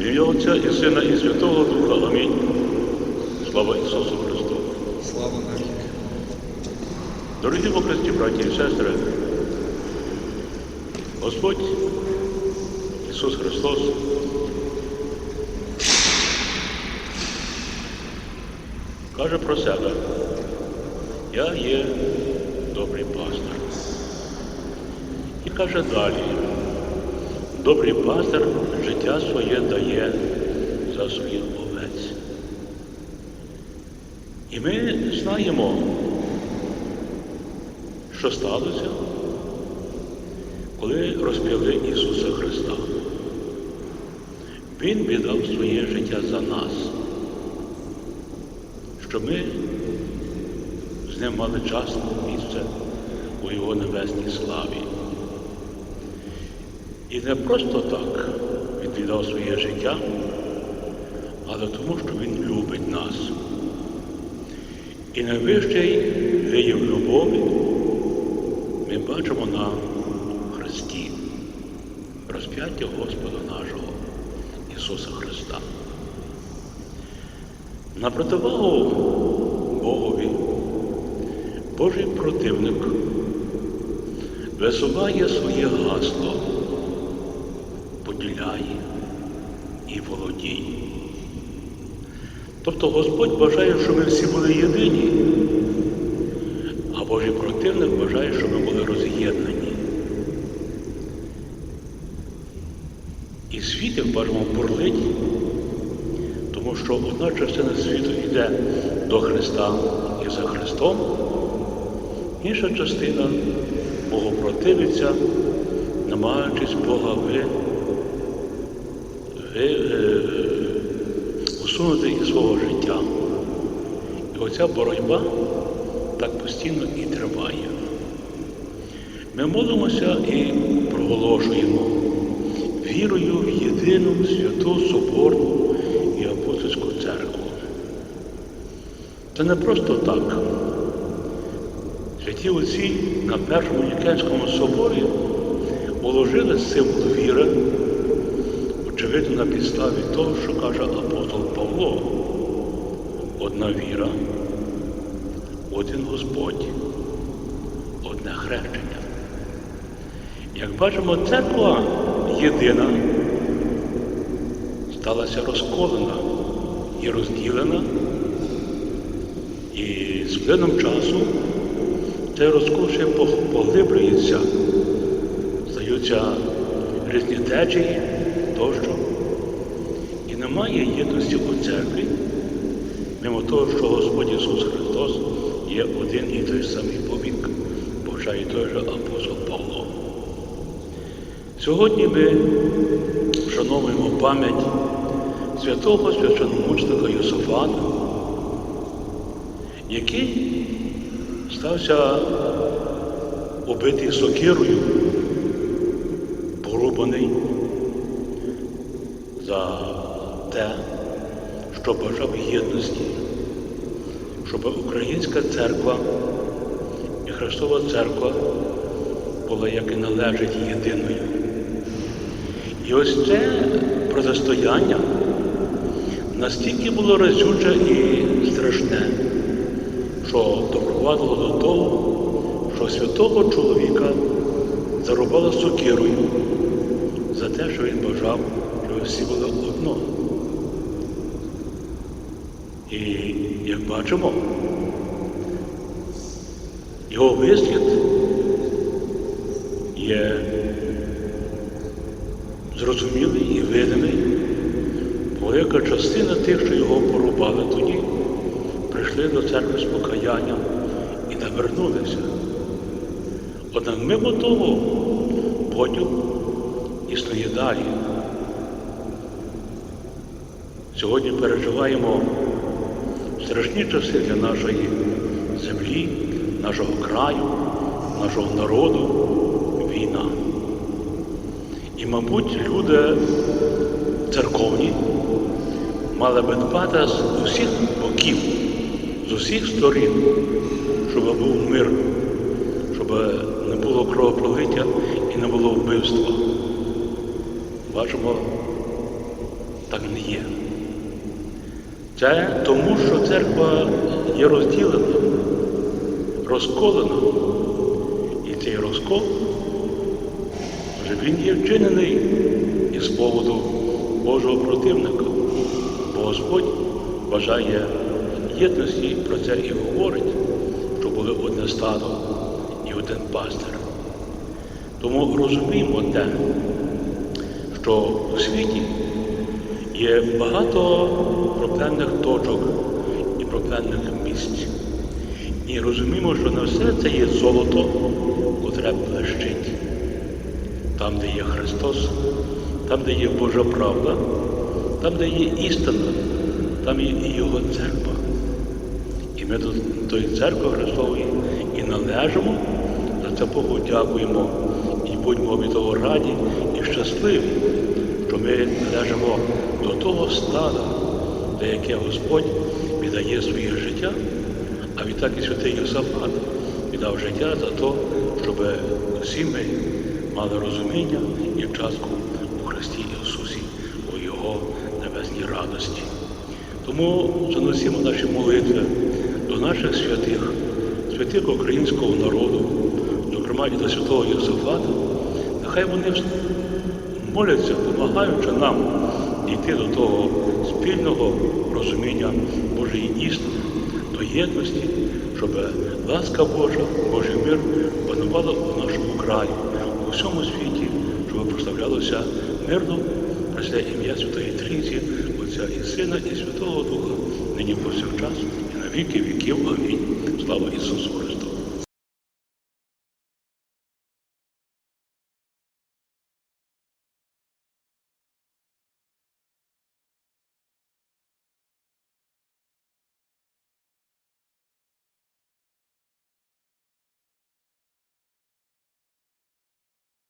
В ім'я Отця і Сина, і Святого Духа. Амінь. Слава Ісусу Христу. Слава навіки. Дорогі во Христі, браті і сестри, Господь Ісус Христос каже про себе, я є добрий пастир. І каже далі, добрий пастир життя своє дає за своїх овець. І ми знаємо, що сталося, коли розп'яли Ісуса Христа. Він віддав своє життя за нас, щоб ми з ним мали частне місце у Його небесній славі. І не просто так віддав своє життя, але тому, що Він любить нас. І найвищий вияв любові ми бачимо на Христі, розп'яття Господа нашого Ісуса Христа. На противагу Богові Божий противник висуває своє гасло, поділяє і володіє. Тобто Господь бажає, щоб ми всі були єдині, а Божий противник бажає, щоб ми були роз'єднані. І світ, як бачимо, бурлить, тому що одна частина світу йде до Христа і за Христом, інша частина Богу противиться, намагаючись Бога ви, усунути із свого життя. І оця боротьба так постійно і триває. Ми молимося і проголошуємо вірою в єдину святу Соборну і апостольську церкву. Це не просто так. Святі отці на Першому Нікенському соборі уложили символ віри, очевидно, на підставі того, що каже апостол Павло. Одна віра, один Господь, одне хрещення. Як бачимо, церква єдина сталася розколена і розділена, і з плином часу цей розкол ще поглиблюється, стаються різні течії тощо. І немає єдності у церкві, мимо того, що Господь Ісус Христос є один і той самий повік, повчає той же апостол Павло. Сьогодні ми вшановуємо пам'ять святого священномучника Йосифата, який стався убитий сокирою, порубаний за те, що бажав єдності, щоб українська церква і Христова церква була, як і належить, єдиною. І ось це протистояння настільки було разюче і страшне, що допровадило до того, що святого чоловіка зарубали сокирою за те, що він бажав, щоб всі були одно. І як бачимо, його вислід є зрозумілий і видимий, бо яка частина тих, що його порубали тоді, прийшли до церкви з покаянням і навернулися. Однак мимо того потім існує далі. Сьогодні переживаємо страшні часи для нашої землі, нашого краю, нашого народу, війна. І, мабуть, люди церковні мали би дбати з усіх боків, з усіх сторін, щоб був мир, щоб не було кровопролиття і не було вбивства. Бачимо, так не є. Це тому, що церква є розділена, розколена. І цей розкол, він є вчинений із поводу Божого противника. Бо Господь бажає єдності, про це і говорить, що були одне стадо і один пастир. Тому розуміємо те, що у світі є багато проблемних точок і проблемних місць. І розуміємо, що не все це є золото, котре блищить. Там, де є Христос, там, де є Божа правда, там, де є істина, там є і Його церква. І ми до тої церкви Христової і належимо, за це Богу дякуємо і будьмо від того раді і щасливі, що ми належимо до того стада, де яке Господь віддає своє життя, а відтак і святий Йосафат віддав життя за те, щоб всі ми мали розуміння і частку у Христі Ісусі, у Його небесній радості. Тому заносимо наші молитви до наших святих, святих українського народу, зокрема і до святого Йосифата, нехай вони моляться, допомагаючи нам дійти до того спільного розуміння Божої істини, до єдності, щоб ласка Божа, Божий мир панувала у нашому краї, у всьому світі, щоб прославлялося мирно Пресвя ім'я Святої Трійці, Отця і Сина, і Святого Духа, нині повсякчас, і на віки віків. Амінь. Слава Ісусу Христу!